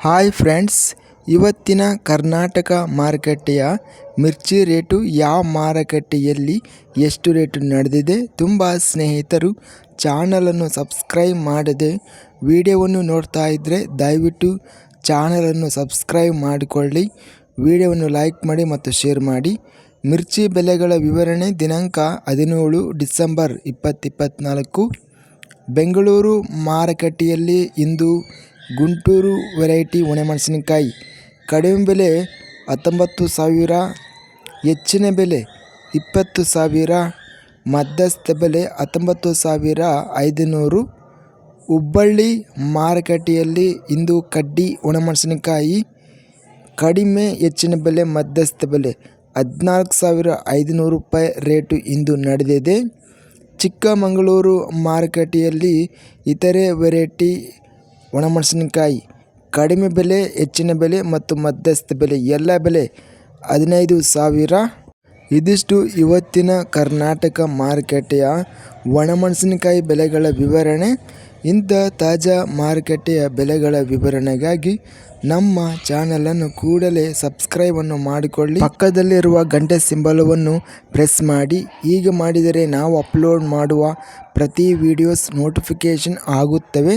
Hi friends, ಇವತ್ತಿನ ಕರ್ನಾಟಕ ಮಾರುಕಟ್ಟೆಯ ಮಿರ್ಚಿ rate ಯಾವ ಮಾರುಕಟ್ಟೆಯಲ್ಲಿ ಎಷ್ಟು ರೇಟು ನಡೆದಿದೆ ತುಂಬ ಸ್ನೇಹಿತರು ಚಾನಲನ್ನು ಸಬ್ಸ್ಕ್ರೈಬ್ ಮಾಡದೆ ವಿಡಿಯೋವನ್ನು ನೋಡ್ತಾ ಇದ್ದರೆ ದಯವಿಟ್ಟು ಚಾನಲನ್ನು ಸಬ್ಸ್ಕ್ರೈಬ್ ಮಾಡಿಕೊಳ್ಳಿ. ವಿಡಿಯೋವನ್ನು ಲೈಕ್ ಮಾಡಿ ಮತ್ತು ಶೇರ್ ಮಾಡಿ. ಮಿರ್ಚಿ ಬೆಲೆಗಳ ವಿವರಣೆ ದಿನಾಂಕ ಹದಿನೇಳು ಡಿಸೆಂಬರ್ ಇಪ್ಪತ್ತಿಪ್ಪತ್ತ್ನಾಲ್ಕು ಬೆಂಗಳೂರು ಮಾರುಕಟ್ಟೆಯಲ್ಲಿ ಇಂದು ಗುಂಟೂರು ವೆರೈಟಿ ಒಣಮೆಣಸಿನಕಾಯಿ. ಕಡಿಮೆ ಬೆಲೆ ಹತ್ತೊಂಬತ್ತು ಸಾವಿರ, ಹೆಚ್ಚಿನ ಬೆಲೆ ಇಪ್ಪತ್ತು ಸಾವಿರ, ಮಧ್ಯಸ್ಥ ಬೆಲೆ ಹತ್ತೊಂಬತ್ತು ಸಾವಿರ ಐದುನೂರು. ಹುಬ್ಬಳ್ಳಿ ಮಾರುಕಟ್ಟೆಯಲ್ಲಿ ಇಂದು ಕಡ್ಡಿ ಒಣಮೆಣಸಿನಕಾಯಿ ಕಡಿಮೆ, ಹೆಚ್ಚಿನ ಬೆಲೆ ಮಧ್ಯಸ್ಥ ಬೆಲೆ ಹದಿನಾಲ್ಕು ಸಾವಿರ ಐದುನೂರು ರೂಪಾಯಿ ರೇಟು ಇಂದು ನಡೆದಿದೆ. ಚಿಕ್ಕಮಗಳೂರು ಮಾರುಕಟ್ಟೆಯಲ್ಲಿ ಇತರೆ ವೆರೈಟಿ ಒಣಮೆಣಸಿನಕಾಯಿ, ಕಡಿಮೆ ಬೆಲೆ, ಹೆಚ್ಚಿನ ಬೆಲೆ ಮತ್ತು ಮಧ್ಯಸ್ಥ ಬೆಲೆ, ಎಲ್ಲ ಬೆಲೆ ಹದಿನೈದು ಸಾವಿರ. ಇದಿಷ್ಟು ಇವತ್ತಿನ ಕರ್ನಾಟಕ ಮಾರುಕಟ್ಟೆಯ ಒಣಮೆಣಸಿನಕಾಯಿ ಬೆಲೆಗಳ ವಿವರಣೆ. ಇಂಥ ತಾಜಾ ಮಾರುಕಟ್ಟೆಯ ಬೆಲೆಗಳ ವಿವರಣೆಗಾಗಿ ನಮ್ಮ ಚಾನಲನ್ನು ಕೂಡಲೇ ಸಬ್ಸ್ಕ್ರೈಬನ್ನು ಮಾಡಿಕೊಳ್ಳಿ. ಪಕ್ಕದಲ್ಲಿರುವ ಗಂಟೆ ಸಿಂಬಲವನ್ನು ಪ್ರೆಸ್ ಮಾಡಿ. ಹೀಗೆ ಮಾಡಿದರೆ ನಾವು ಅಪ್ಲೋಡ್ ಮಾಡುವ ಪ್ರತಿ ವಿಡಿಯೋಸ್ ನೋಟಿಫಿಕೇಷನ್ ಆಗುತ್ತವೆ.